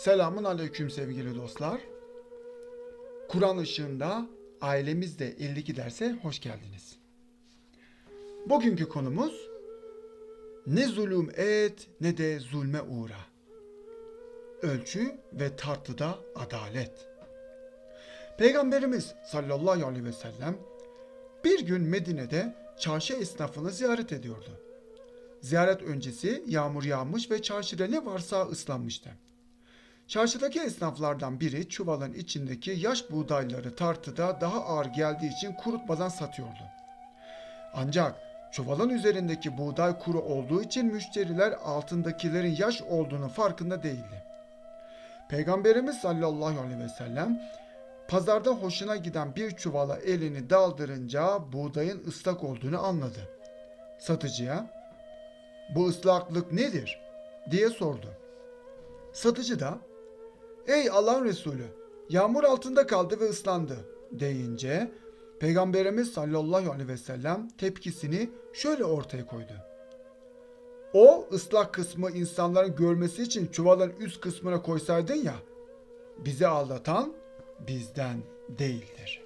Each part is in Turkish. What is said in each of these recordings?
Selamun aleyküm sevgili dostlar. Kur'an ışığında ailemizde 52 derse hoş geldiniz. Bugünkü konumuz ne zulüm et ne de zulme uğra. Ölçü ve tartıda adalet. Peygamberimiz sallallahu aleyhi ve sellem bir gün Medine'de çarşı esnafını ziyaret ediyordu. Ziyaret öncesi yağmur yağmış ve çarşıda ne varsa ıslanmıştı. Çarşıdaki esnaflardan biri çuvalın içindeki yaş buğdayları tartıda daha ağır geldiği için kurutmadan satıyordu. Ancak çuvalın üzerindeki buğday kuru olduğu için müşteriler altındakilerin yaş olduğunu farkında değildi. Peygamberimiz sallallahu aleyhi ve sellem pazarda hoşuna giden bir çuvala elini daldırınca buğdayın ıslak olduğunu anladı. Satıcıya bu ıslaklık nedir diye sordu. Satıcı da ey Allah'ın Resulü yağmur altında kaldı ve ıslandı deyince Peygamberimiz sallallahu aleyhi ve sellem tepkisini şöyle ortaya koydu. O ıslak kısmı insanların görmesi için çuvalın üst kısmına koysaydın ya bizi aldatan bizden değildir.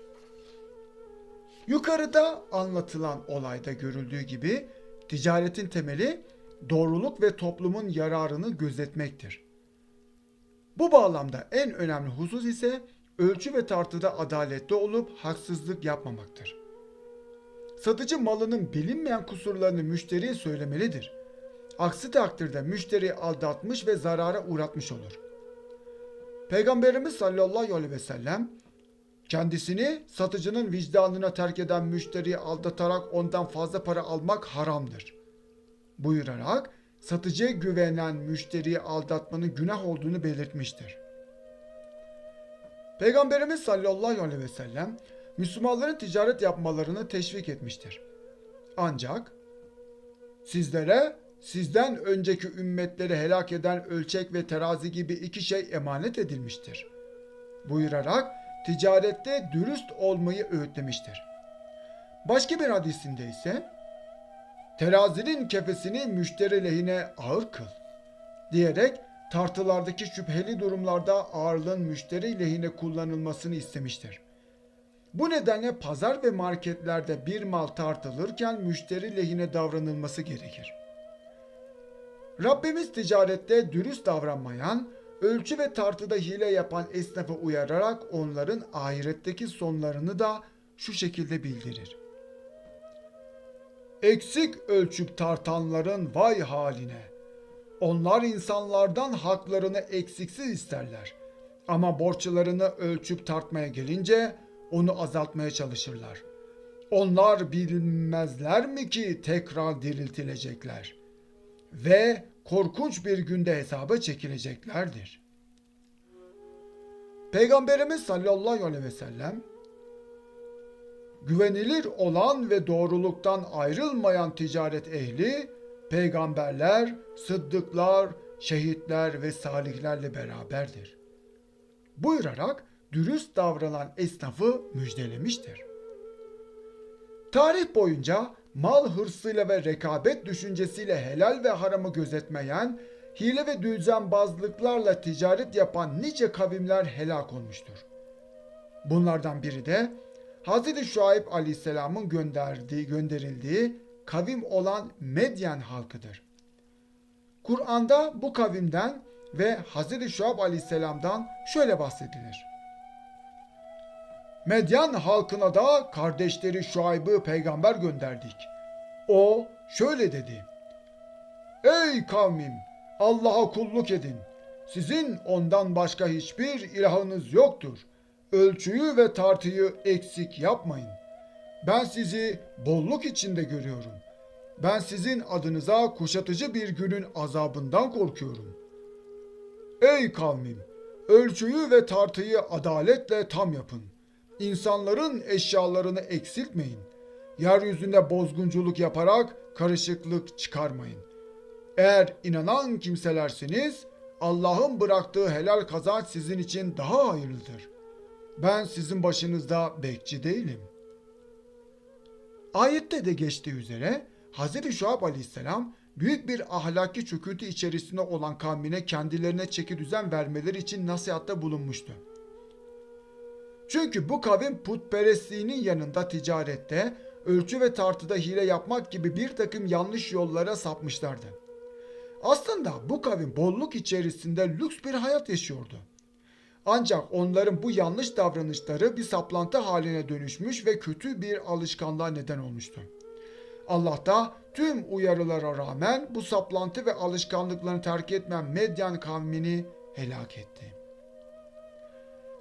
Yukarıda anlatılan olayda görüldüğü gibi ticaretin temeli doğruluk ve toplumun yararını gözetmektir. Bu bağlamda en önemli husus ise ölçü ve tartıda adaletli olup haksızlık yapmamaktır. Satıcı malının bilinmeyen kusurlarını müşteriye söylemelidir. Aksi takdirde müşteriyi aldatmış ve zarara uğratmış olur. Peygamberimiz sallallahu aleyhi ve sellem kendisini satıcının vicdanına terk eden müşteriyi aldatarak ondan fazla para almak haramdır. Buyurarak satıcıya güvenen müşteriyi aldatmanın günah olduğunu belirtmiştir. Peygamberimiz sallallahu aleyhi ve sellem Müslümanların ticaret yapmalarını teşvik etmiştir. Ancak sizlere sizden önceki ümmetleri helak eden ölçek ve terazi gibi iki şey emanet edilmiştir. Buyurarak ticarette dürüst olmayı öğütlemiştir. Başka bir hadisinde ise terazinin kefesini müşteri lehine ağır kıl diyerek tartılardaki şüpheli durumlarda ağırlığın müşteri lehine kullanılmasını istemiştir. Bu nedenle pazar ve marketlerde bir mal tartılırken müşteri lehine davranılması gerekir. Rabbimiz ticarette dürüst davranmayan, ölçü ve tartıda hile yapan esnafı uyararak onların ahiretteki sonlarını da şu şekilde bildirir. Eksik ölçüp tartanların vay haline. Onlar insanlardan haklarını eksiksiz isterler. Ama borçlarını ölçüp tartmaya gelince onu azaltmaya çalışırlar. Onlar bilmezler mi ki tekrar diriltilecekler ve korkunç bir günde hesaba çekileceklerdir. Peygamberimiz sallallahu aleyhi ve sellem güvenilir olan ve doğruluktan ayrılmayan ticaret ehli peygamberler, sıddıklar, şehitler ve salihlerle beraberdir. Buyurarak dürüst davranan esnafı müjdelemiştir. Tarih boyunca mal hırsıyla ve rekabet düşüncesiyle helal ve haramı gözetmeyen, hile ve düzenbazlıklarla ticaret yapan nice kavimler helak olmuştur. Bunlardan biri de Hz. Şuayb Aleyhisselam'ın gönderdiği, gönderildiği kavim olan Medyen halkıdır. Kur'an'da bu kavimden ve Hz. Şuayb Aleyhisselam'dan şöyle bahsedilir. Medyan halkına da kardeşleri Şuayb'ı peygamber gönderdik. O şöyle dedi. Ey kavmim Allah'a kulluk edin. Sizin ondan başka hiçbir ilahınız yoktur. Ölçüyü ve tartıyı eksik yapmayın. Ben sizi bolluk içinde görüyorum. Ben sizin adınıza kuşatıcı bir günün azabından korkuyorum. Ey kavmim! Ölçüyü ve tartıyı adaletle tam yapın. İnsanların eşyalarını eksiltmeyin. Yeryüzünde bozgunculuk yaparak karışıklık çıkarmayın. Eğer inanan kimselersiniz, Allah'ın bıraktığı helal kazanç sizin için daha hayırlıdır. Ben sizin başınızda bekçi değilim. Ayette de geçtiği üzere Hz. Şuab aleyhisselam büyük bir ahlaki çöküntü içerisinde olan kavmine kendilerine çeki düzen vermeleri için nasihatte bulunmuştu. Çünkü bu kavim putperestliğinin yanında ticarette, ölçü ve tartıda hile yapmak gibi bir takım yanlış yollara sapmışlardı. Aslında bu kavim bolluk içerisinde lüks bir hayat yaşıyordu. Ancak onların bu yanlış davranışları bir saplantı haline dönüşmüş ve kötü bir alışkanlığa neden olmuştu. Allah da tüm uyarılara rağmen bu saplantı ve alışkanlıklarını terk etmeyen Medyan kavmini helak etti.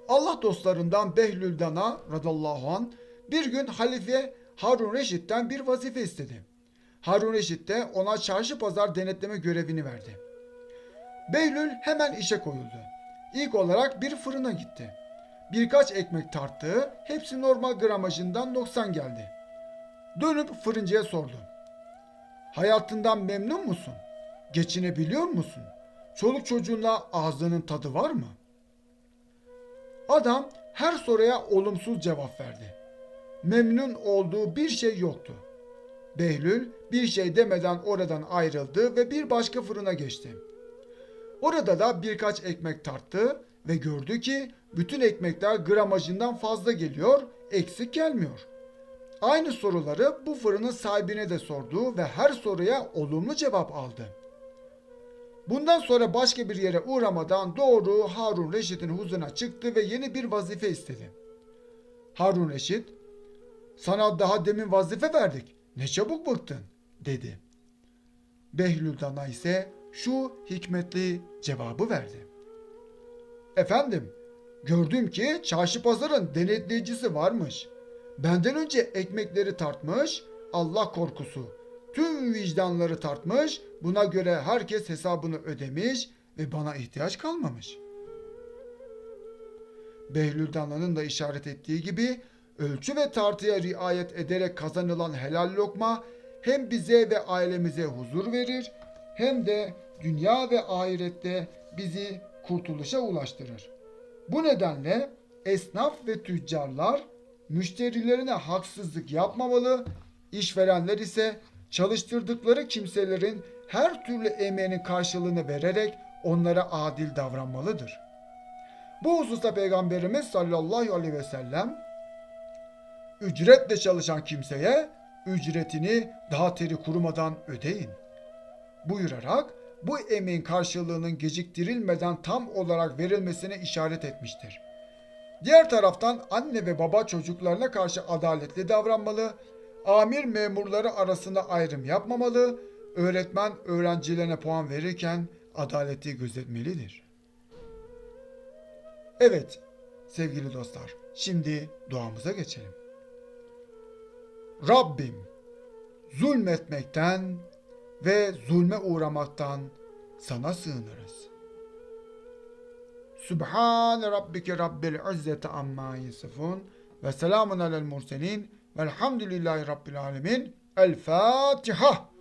Allah dostlarından Behlüldan'a radallahu an bir gün halife Harun Reşit'ten bir vazife istedi. Harun Reşit de ona çarşı pazar denetleme görevini verdi. Behlül hemen işe koyuldu. İlk olarak bir fırına gitti. Birkaç ekmek tarttı, hepsi normal gramajından 90 geldi. Dönüp fırıncıya sordu. Hayatından memnun musun? Geçinebiliyor musun? Çoluk çocuğunla ağzının tadı var mı? Adam her soruya olumsuz cevap verdi. Memnun olduğu bir şey yoktu. Behlül bir şey demeden oradan ayrıldı ve bir başka fırına geçti. Orada da birkaç ekmek tarttı ve gördü ki bütün ekmekler gramajından fazla geliyor, eksik gelmiyor. Aynı soruları bu fırının sahibine de sordu ve her soruya olumlu cevap aldı. Bundan sonra başka bir yere uğramadan doğru Harun Reşit'in huzuruna çıktı ve yeni bir vazife istedi. Harun Reşit, sana daha demin vazife verdik, ne çabuk bıktın, dedi. Behlül Dana ise şu hikmetli cevabı verdi. Efendim, gördüm ki çarşı pazarın denetleyicisi varmış. Benden önce ekmekleri tartmış, Allah korkusu. Tüm vicdanları tartmış, buna göre herkes hesabını ödemiş ve bana ihtiyaç kalmamış. Behlül Danla'nın da işaret ettiği gibi ölçü ve tartıya riayet ederek kazanılan helal lokma hem bize ve ailemize huzur verir hem de dünya ve ahirette bizi kurtuluşa ulaştırır. Bu nedenle esnaf ve tüccarlar müşterilerine haksızlık yapmamalı, işverenler ise çalıştırdıkları kimselerin her türlü emeğinin karşılığını vererek onlara adil davranmalıdır. Bu hususta Peygamberimiz sallallahu aleyhi ve sellem ücretle çalışan kimseye ücretini daha teri kurumadan ödeyin buyurarak bu emeğin karşılığının geciktirilmeden tam olarak verilmesine işaret etmiştir. Diğer taraftan anne ve baba çocuklarına karşı adaletli davranmalı, amir memurları arasında ayrım yapmamalı, öğretmen öğrencilerine puan verirken adaleti gözetmelidir. Evet sevgili dostlar, şimdi duamıza geçelim. Rabbim zulmetmekten ve zulme uğramaktan sana sığınırız. Subhan rabbike rabbil izzeti amma yasifun ve selamun alel murselin velhamdülillahi rabbil alemin. El Fatiha.